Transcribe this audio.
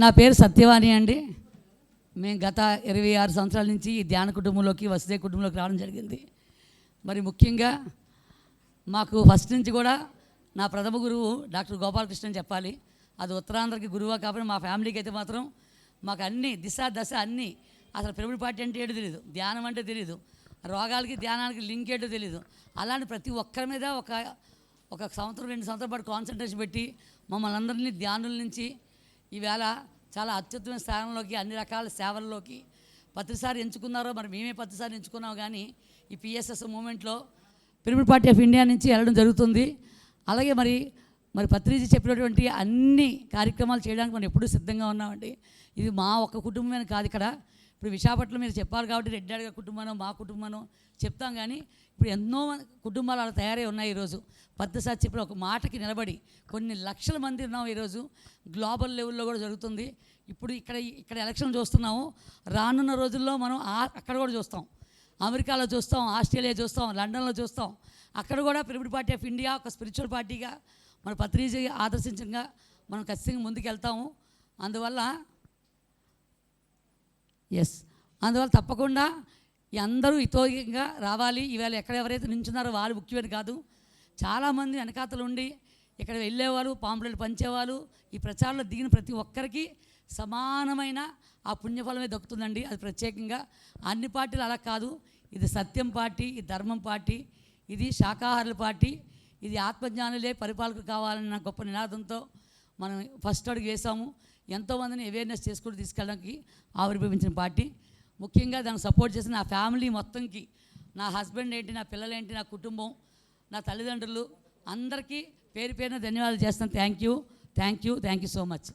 నా పేరు సత్యవాణి అండి. మేము గత ఇరవై ఆరు సంవత్సరాల నుంచి ఈ ధ్యాన కుటుంబంలోకి వసదే కుటుంబంలోకి రావడం జరిగింది. మరి ముఖ్యంగా మాకు ఫస్ట్ నుంచి కూడా నా ప్రథమ గురువు డాక్టర్ గోపాలకృష్ణ అని చెప్పాలి. అది ఉత్తరాంధ్రకి గురువా కాబట్టి మా ఫ్యామిలీకి అయితే మాత్రం మాకు అన్ని దిశ దశ అన్నీ అసలు పిరమిడ్ పార్టీ అంటే ఏంటో తెలియదు ధ్యానం అంటే తెలియదు రోగాలకి ధ్యానానికి లింక్ ఏంటో తెలియదు అలాంటి ప్రతి ఒక్కరి మీద ఒక ఒక సంవత్సరం రెండు సంవత్సరాల పాటు కాన్సన్ట్రేషన్ పెట్టి మమ్మల్ని అందరినీ ధ్యానుల నుంచి ఈవేళ చాలా అత్యుత్తమ స్థానంలోకి అన్ని రకాల సేవల్లోకి ప్రతిసారి ఎంచుకున్నారో మరి మేమే ప్రతిసారి ఎంచుకున్నాం కానీ ఈ పిఎస్ఎస్ మూమెంట్లో పిరమిడ్ పార్టీ ఆఫ్ ఇండియా నుంచి వెళ్ళడం జరుగుతుంది. అలాగే మరి మరి పత్రిజీ చెప్పినటువంటి అన్ని కార్యక్రమాలు చేయడానికి మనం ఎప్పుడూ సిద్ధంగా ఉన్నామండి. ఇది మా ఒక్క కుటుంబమే కాదు ఇక్కడ. ఇప్పుడు విశాఖపట్నం మీరు చెప్పారు కాబట్టి రెడ్డాడిగా కుటుంబం మా కుటుంబానో చెప్తాం కానీ ఇప్పుడు ఎన్నో కుటుంబాలు అలా తయారై ఉన్నాయి ఈరోజు. పద్దసారి చెప్పిన ఒక మాటకి నిలబడి కొన్ని లక్షల మంది ఉన్నాం ఈరోజు. గ్లోబల్ లెవెల్లో కూడా జరుగుతుంది. ఇప్పుడు ఇక్కడ ఇక్కడ ఎలక్షన్ చూస్తున్నాము. రానున్న రోజుల్లో మనం అక్కడ కూడా చూస్తాం. అమెరికాలో చూస్తాం ఆస్ట్రేలియా చూస్తాం లండన్లో చూస్తాం. అక్కడ కూడా పిరమిడ్ పార్టీ ఆఫ్ ఇండియా ఒక స్పిరిచువల్ పార్టీగా మన పత్రిజీ ఆదర్శించంగా మనం ఖచ్చితంగా ముందుకు వెళ్తాము అందువల్ల ఎస్ అందువల్ల తప్పకుండా అందరూ ఇతోగా రావాలి. ఈవేళ ఎక్కడ ఎవరైతే నించున్నారో వాళ్ళు ముఖ్యమైన కాదు. చాలామంది వెనకాతలు ఉండి ఇక్కడ వెళ్ళేవాళ్ళు పాంప్లెట్లు పంచేవాళ్ళు ఈ ప్రచారంలో దిగిన ప్రతి ఒక్కరికి సమానమైన ఆ పుణ్యఫలమే దక్కుతుందండి. అది ప్రత్యేకంగా అన్ని పార్టీలు అలా కాదు. ఇది సత్యం పార్టీ ఇది ధర్మం పార్టీ ఇది శాకాహారుల పార్టీ ఇది ఆత్మజ్ఞానులే పరిపాలకులు కావాలన్న గొప్ప నినాదంతో మనం ఫస్ట్ అడుగు వేసాము ఎంతోమందిని అవేర్నెస్ చేసుకుంటూ తీసుకెళ్ళడానికి ఆవిర్భవించిన పార్టీ. ముఖ్యంగా దాన్ని సపోర్ట్ చేసిన నా ఫ్యామిలీ మొత్తంకి నా హస్బెండ్ ఏంటి నా పిల్లలేంటి నా కుటుంబం నా తల్లిదండ్రులు అందరికీ పేరు పేరున ధన్యవాదాలు చేస్తాను. Thank you thank you thank you so much